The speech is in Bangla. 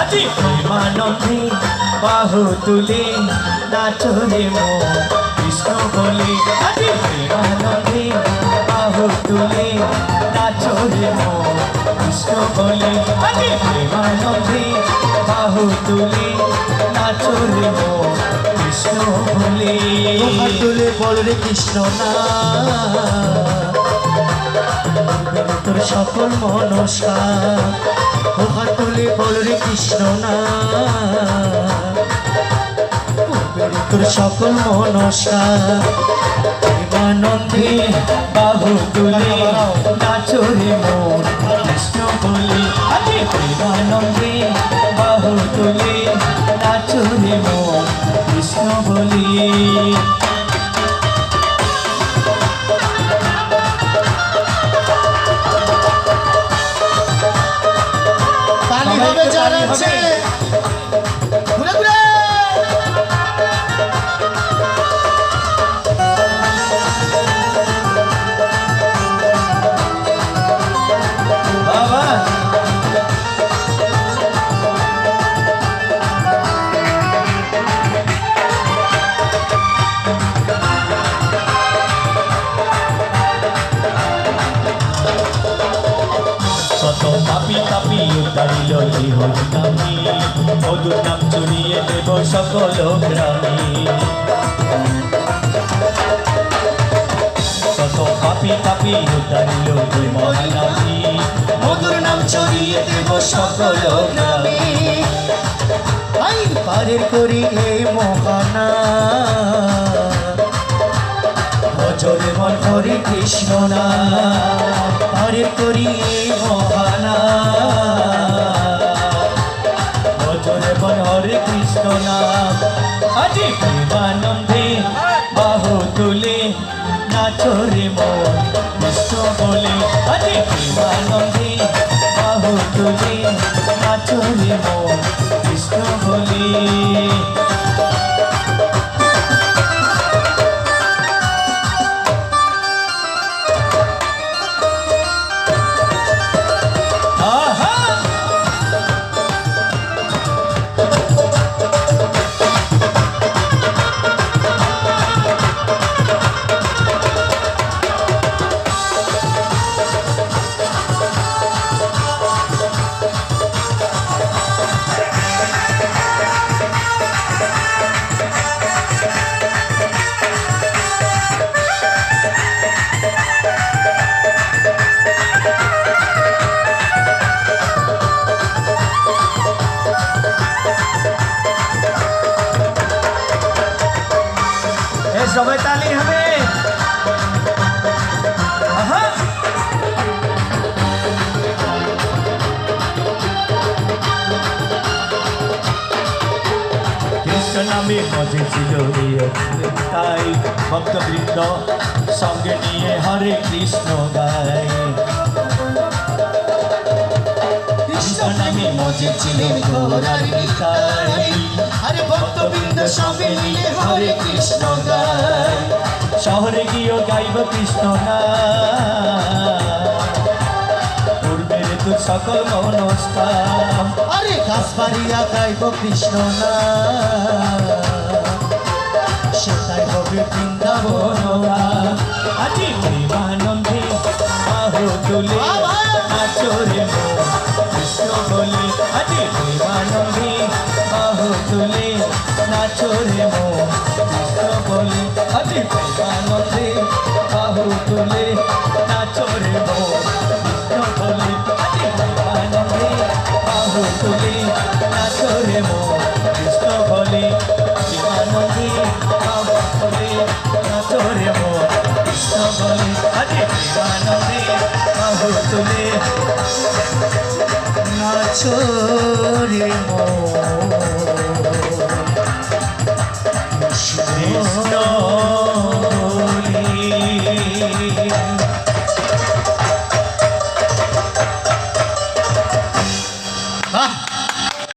আজি প্রেমানন্দে বাহু তুলে নাচো রে মো কৃষ্ণ বলে। আজি প্রেমানন্দে বাহু তুলে নাচো রে মো কৃষ্ণ বলে। আজি প্রেমানন্দে বাহু তুলে নাচো রে মো কৃষ্ণ বলে। তুলে কৃষ্ণ না। তোর সকল মনস্কার। ও হাত তুলে বল রে কৃষ্ণ না। তোর সকল মনস্কার। প্রেমানন্দে বাহু তুলে নাচো রে মন কৃষ্ণ বলে। প্রেমানন্দে বাহু তুলে নাচো রে মন কৃষ্ণ বলে। উদ্ধারিল হরিনামী মধুর নাম চুরিয়ে দেব সকল গ্রামী শত পাপি তাপি উদ্ধারিল মহানামী মধুর নাম ছড়িয়ে দেব সকল গ্রামে পারের করি এই মহানা ভজরে মন হরে কৃষ্ণ না পারের করি এই নাম আজি প্রেমানন্দে বাহু তুলে নাচো রে মন কৃষ্ণ বলে আজি প্রেমানন্দে বাহু তুলে নাচো রে মন কৃষ্ণ বলে সবাই তালি হবে। নামে মজে ছিল তাই ভক্তবৃন্দ সঙ্গে নিয়ে হরে কৃষ্ণ গায়। কৃষ্ণ নামে মজে ছিল তাই আরে ভক্তবৃন্দ সবে মিলে হরে কৃষ্ণ গায় শহরে গিয়েও গাইব কৃষ্ণ না পূর্বের তু সকল মনস্কার আরে কাসবাড়িয়া গাইব কৃষ্ণ না সেটাই হবে বৃন্দাবন বলে আজি প্রেমানন্দে বাহু তুলে নাচরে মো বলি আজি নাচো